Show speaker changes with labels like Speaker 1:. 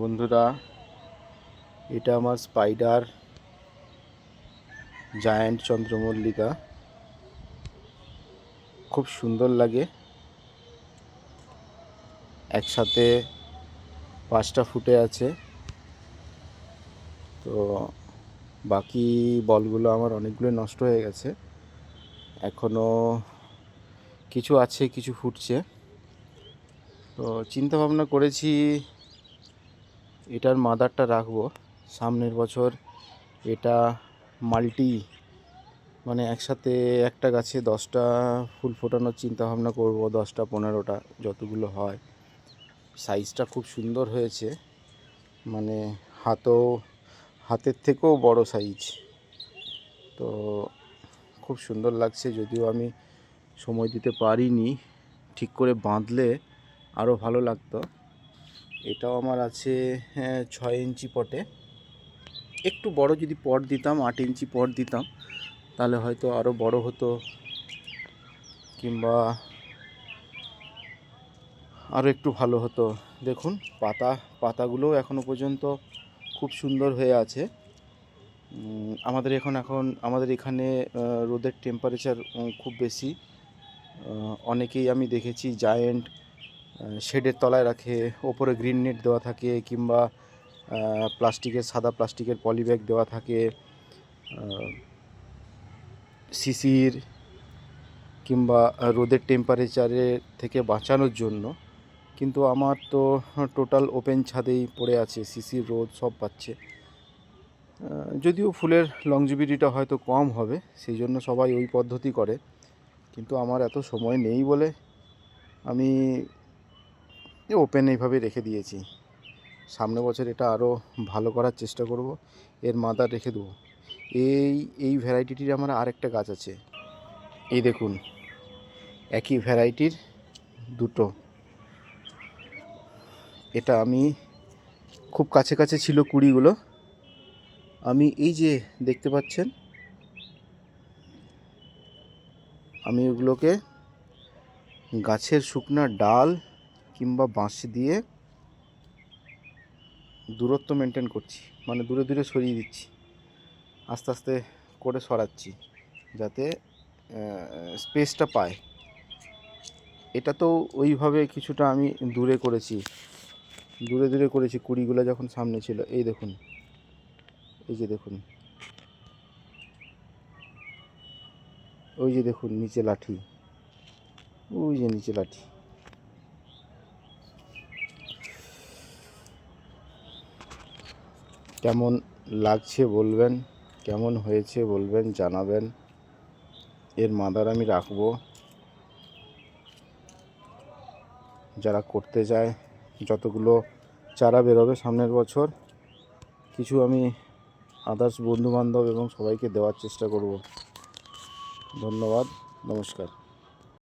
Speaker 1: বন্ধুরা, এটা আমার স্পাইডার জায়ান্ট চন্দ্রমল্লিকা। খুব সুন্দর লাগে। একসাথে পাঁচটা ফুটে আছে। তো বাকি বলগুলো আমার অনেকগুলো নষ্ট হয়ে গেছে। এখনও কিছু আছে, কিছু ফুটছে। তো চিন্তা ভাবনা করেছি এটার মাদারটা রাখব। সামনের বছর এটা মাল্টি মানে একসাথে একটা গাছে দশটা ফুল ফোটানোর চিন্তা ভাবনা করব, দশটা, পনেরোটা, যতগুলো হয়। সাইজটা খুব সুন্দর হয়েছে। মানে হাতও, হাতের থেকেও বড় সাইজ। তো খুব সুন্দর লাগছে, যদিও আমি সময় দিতে পারিনি, ঠিক করে বাঁধলে আরও ভালো লাগতো। এটাও আমার আছে হ্যাঁ, ছয় ইঞ্চি পটে। একটু বড় যদি পট দিতাম আট ইঞ্চি পট দিতাম তাহলে হয়তো আরও বড় হতো কিংবা আরও একটু ভালো হতো। দেখুন পাতা পাতাগুলোও এখনও পর্যন্ত খুব সুন্দর হয়ে আছে। আমাদের এখন এখন আমাদের এখানে রোদের টেম্পারেচার খুব বেশি। অনেকেই আমি দেখেছি জায়েন্ট শেডের তলায় রাখে, ওপরে গ্রিন নেট দেওয়া থাকে কিংবা প্লাস্টিকের, সাদা প্লাস্টিকের পলিব্যাগ দেওয়া থাকে শিশির কিংবা রোদের টেম্পারেচারে থেকে বাঁচানোর জন্য। কিন্তু আমার তো টোটাল ওপেন ছাদেই পড়ে আছে শিশির রোদ সব পাচ্ছে। যদিও ফুলের লংজিবিলিটিটা হয়তো কম হবে, সেই জন্য সবাই ওই পদ্ধতি করে। কিন্তু আমার এত সময় নেই বলে আমি ওপেন এইভাবে রেখে দিয়েছি। সামনে বছর এটা আরও ভালো করার চেষ্টা করব, এর মাদার রেখে দেবো। এই এই ভ্যারাইটিটির আমার আরেকটা গাছ আছে। এই দেখুন, একই ভ্যারাইটির দুটো। এটা আমি খুব কাছে কাছে ছিল কুড়িগুলো। আমি এই যে দেখতে পাচ্ছেন, আমি ওগুলোকে গাছের শুকনা ডাল কিংবা বাঁশ দিয়ে দূরত্ব মেনটেন করছি মানে দূরে দূরে সরিয়ে দিচ্ছি, আস্তে আস্তে করে সরাচ্ছি, যাতে স্পেসটা পায়। এটা তো ওইভাবে কিছুটা আমি দূরে করেছি, দূরে দূরে করেছি, কুড়িগুলো যখন সামনে ছিল, এই দেখুন, এই যে দেখুন, ওই যে দেখুন, নিচে লাঠি, ওই যে নিচে লাঠি। কেমন লাগছে বলবেন, কেমন হয়েছে বলবেন, জানাবেন। এর মাদার আমি রাখব। যারা করতে যায় যতগুলো চারা বেরোবে সামনের বছর, কিছু আমি আদার্স বন্ধুবান্ধব এবং সবাইকে দেওয়ার চেষ্টা করব। ধন্যবাদ, নমস্কার।